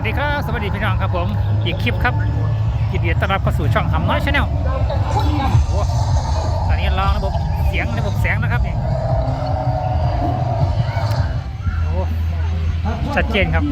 วัสดีครับ สวัสดีพี่น้องครับผม อีกคลิปครับยินดีต้อนรับเข้าสู่ช่องหำน้อยชาแนลตอนนี้ลองระบบเสียงระบบแสงนะครับนี่โอ้ชัดเจนครับ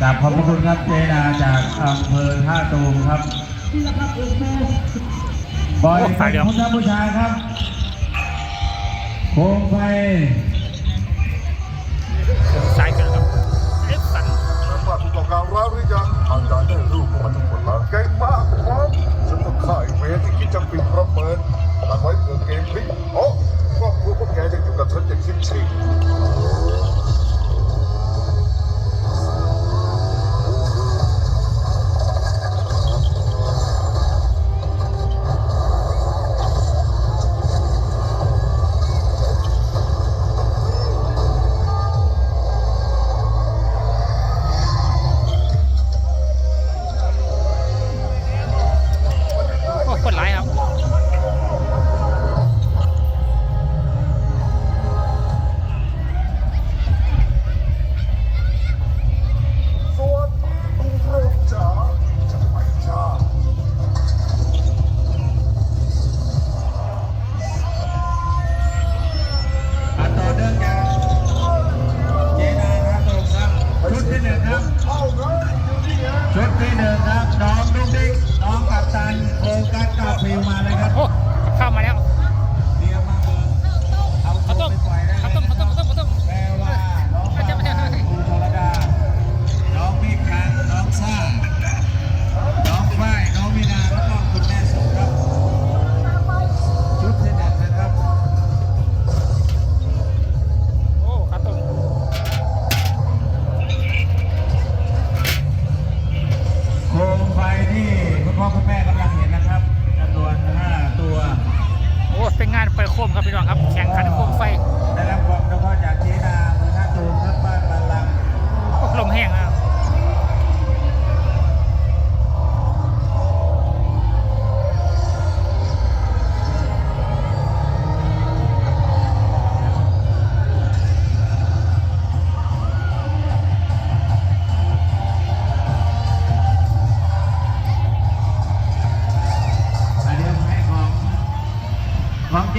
กราบขอบพระคุณครับเจนาจากอำเภอท่าตูมครับบอยสายเดียวพุทธบูชายครับ โค ครับชุดที่หนึ่งครับน้องลูกดิ๊กน้องกัปตันโฟกัสกาฟิวมาเลยครับ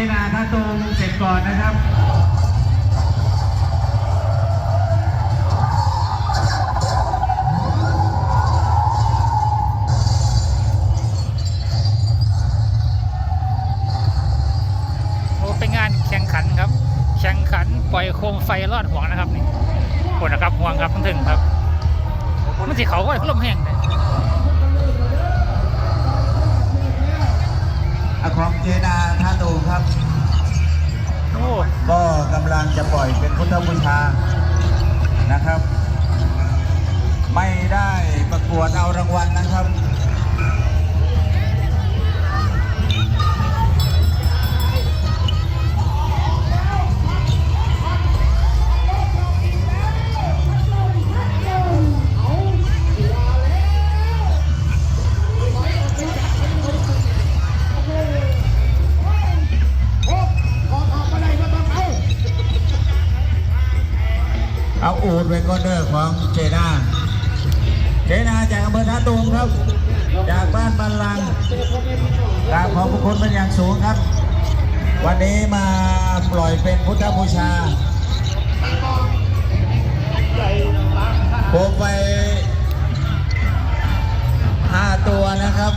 ของเจนาท่าตูมเสร็จก่อนนะครับโอ้เป็นงานแข่งขันครับแข่งขันปล่อยโคมไฟลอดห่วงนะครับนี่คนนะครับห่วงครับทั้งถึงครับ มันสิเขาก็ลมแห้งเลย ของเจนาท่าตูมครับ โอ้ก็กำลังจะปล่อยเป็นพุทธบูชานะครับ ไม่ได้ประกวดเอารางวัลนะครับ นาเจนาจากอำเภอท่าตูมครับ จากบ้านบันลังกราบขอบพระคุณเป็นอย่างสูงครับ วันนี้มาปล่อยเป็นพุทธบูชาโคมไปห้าตัวนะครับ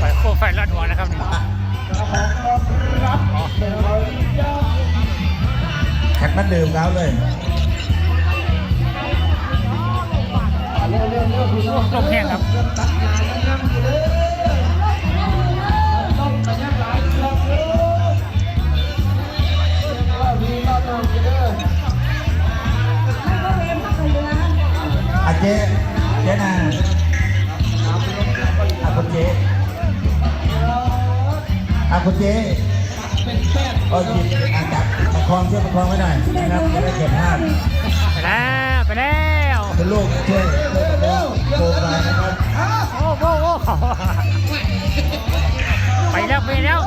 ปล่อยโคมไฟลอดห่วงนะครับนี่อ๋อ แขกมันดื่มแล้วเลยลมแห้งครับอาเจเจนาอาคุณเจอาคุณเจโอ้ยจิตอาจับประ คองช่วยประคองไว้หน่อยนะครับจะได้เก็บภาพไปแล้วไปแล้วคุณลูกช่วยช่วยประคองโคมไปนะครับโอ้โหโอ้โหไปไปแล้ว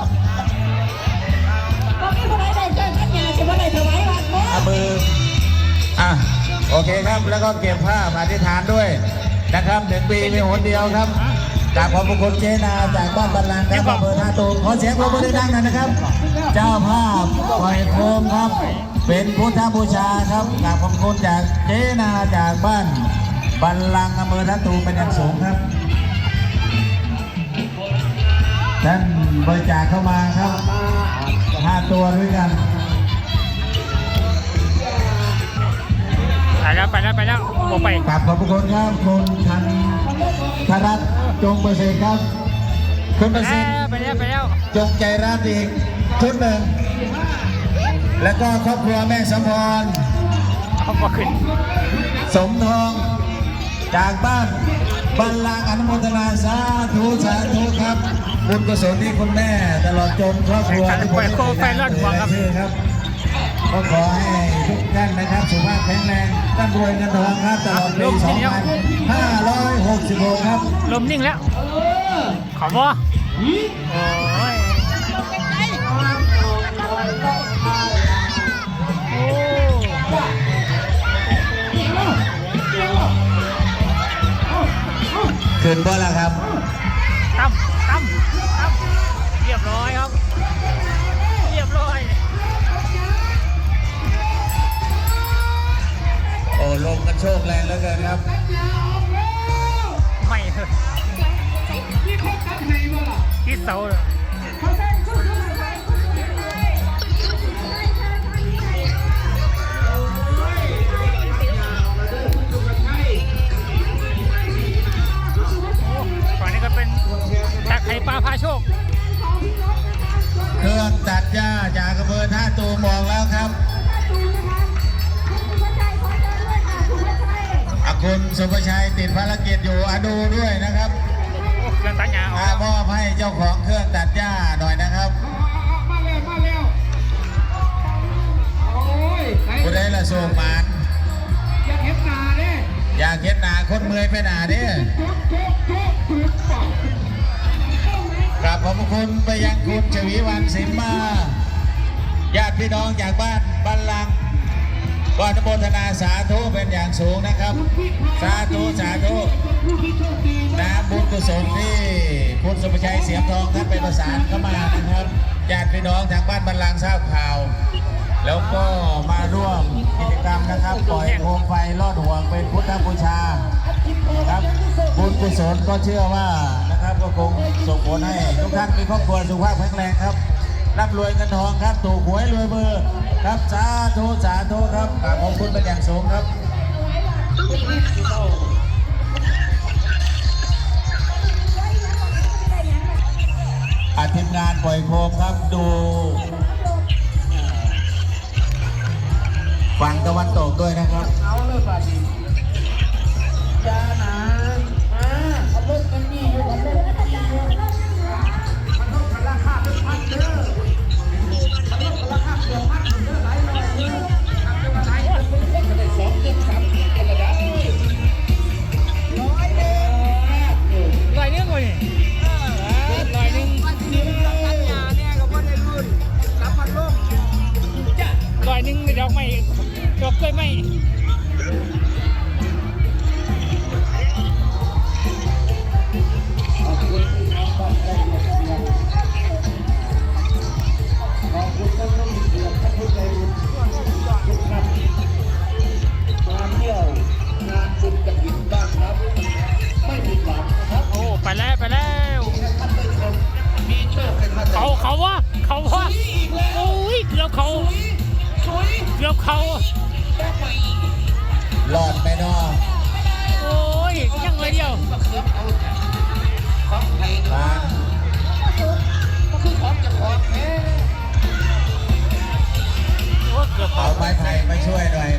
ก็มีคนใดได้เจอกันยาสิว่าได้ถวายวัดบ่อามืออะโอเคครับแล้วก็เก็บภาพอธิษฐานด้วยนะครับหนึ่งปีมีหนเดียวครับ จากขอบพระคุณเจนาจากบ้านบันลังก์ครับอำเภอท่าตูมขอเสียงปรบมือดังๆหน่อยนะครับ เจ้าภาพปล่อยโคมครับ เป็นพุทธบูชาครับกราบขอบคุณจากเจนาจากบ้านบันลังก์อำเภอท่าตูมเป็นอย่างสูงครับท่านบริจาคเข้ามาครับห้าตัวด้วยกันไปแล้วไปแล้วไปแล้วโอไปกราบขอบพระคุณครับคุณทัน ธรัตน์จงประเสริฐครับ คุณประไปสิทธิ์แล้วไปแล้วไปแล้วจงใจรักอีกชุดหนึ่ง แล้วก็ครอบครัวแม่สมพรเขาบอกขึ้น สมทอง จากบ้านบันลังก์อนุโมทนาสาธุสาธุครับ บุญกุศลที่คุณแม่ ตลอดจนครอบครัวทุกคนได้ชื่อครับ ก็ขอให้ทุกท่านนะครับสุขภาพแข็งแรงร่ำรวยเงินทองครับตลอดปี2566ครับลมนิ่งแล้ว ขอบอโอ้ยโอ้ขึ้นบ่ละครับตั้มตั้มตั้มเรียบร้อยครับ ติดภารกิจอยู่อะดูด้วยนะครับเครื่องตัดหญ้าออกอามอบให้เจ้าของเครื่องตัดหญ้าหน่อยนะครับมาแล้วมาแล้วโอ้ยใครผู้ใดละส่งหมานอยากเห็นตาเด้อยากเห็นหนาคนเมื่อยไปหนาเด้อจุ๊บจุ๊บจุ๊บจุ๊บป่ะกราบขอบพระคุณไปยังคุณชวีวันสิมมาญาติพี่น้องจากบ้านบันลัง ก์ก็อนุโมทนาสาธุเป็นอย่างสูงนะครับ สาธุสาธุน้ำบุญกุศลที่คุณสุภชัยเสียมทองท่านไปประสานเข้ามานะครับญาติพี่น้องทางบ้านบันลังทราบข่าว แล้วก็มาร่วมกิจกรรมนะครับปล่อยโคมไฟลอดห่วงเป็นพุทธบูชาครับบุญกุศลก็เชื่อว่านะครับก็คงส่งผลให้ทุกท่านมีครอบครัวสุขภาพแข็งแรงครับ ร่ำรวยเงินทองครับถูกหวยรวยเบอร์ครับสาธุสาธุครับกราบขอบคุณเป็นอย่างสูงครับอาทีมงานปล่อยโคมครับดูฝั่งตะวันตกด้วยนะครับ เอาเลยป่ะดิจ้านะ ดอกกล้วยไม้มเที่ยวงานบุญกระถิ่นบ้านครับไม่ผิดหวังนะครับโอ้ไปแล้วไปแล้วท่านได้ชมมีโชคเป็นพันเขาเขาวะเขาวะโอ้ยเกือบเขาช่วยเกือบเขา หลอดไปนอโอ้ยยังเลยเดียวก็คือเอาของไทยมาก็คือของจะของแท้อ้เกือบเขาเอาไม้ไผ่มาช่วยหน่อย